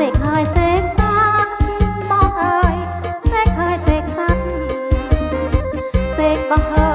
เสกหายเสกซักมองเอ่เสกหายเสกซักเสกบังเอิ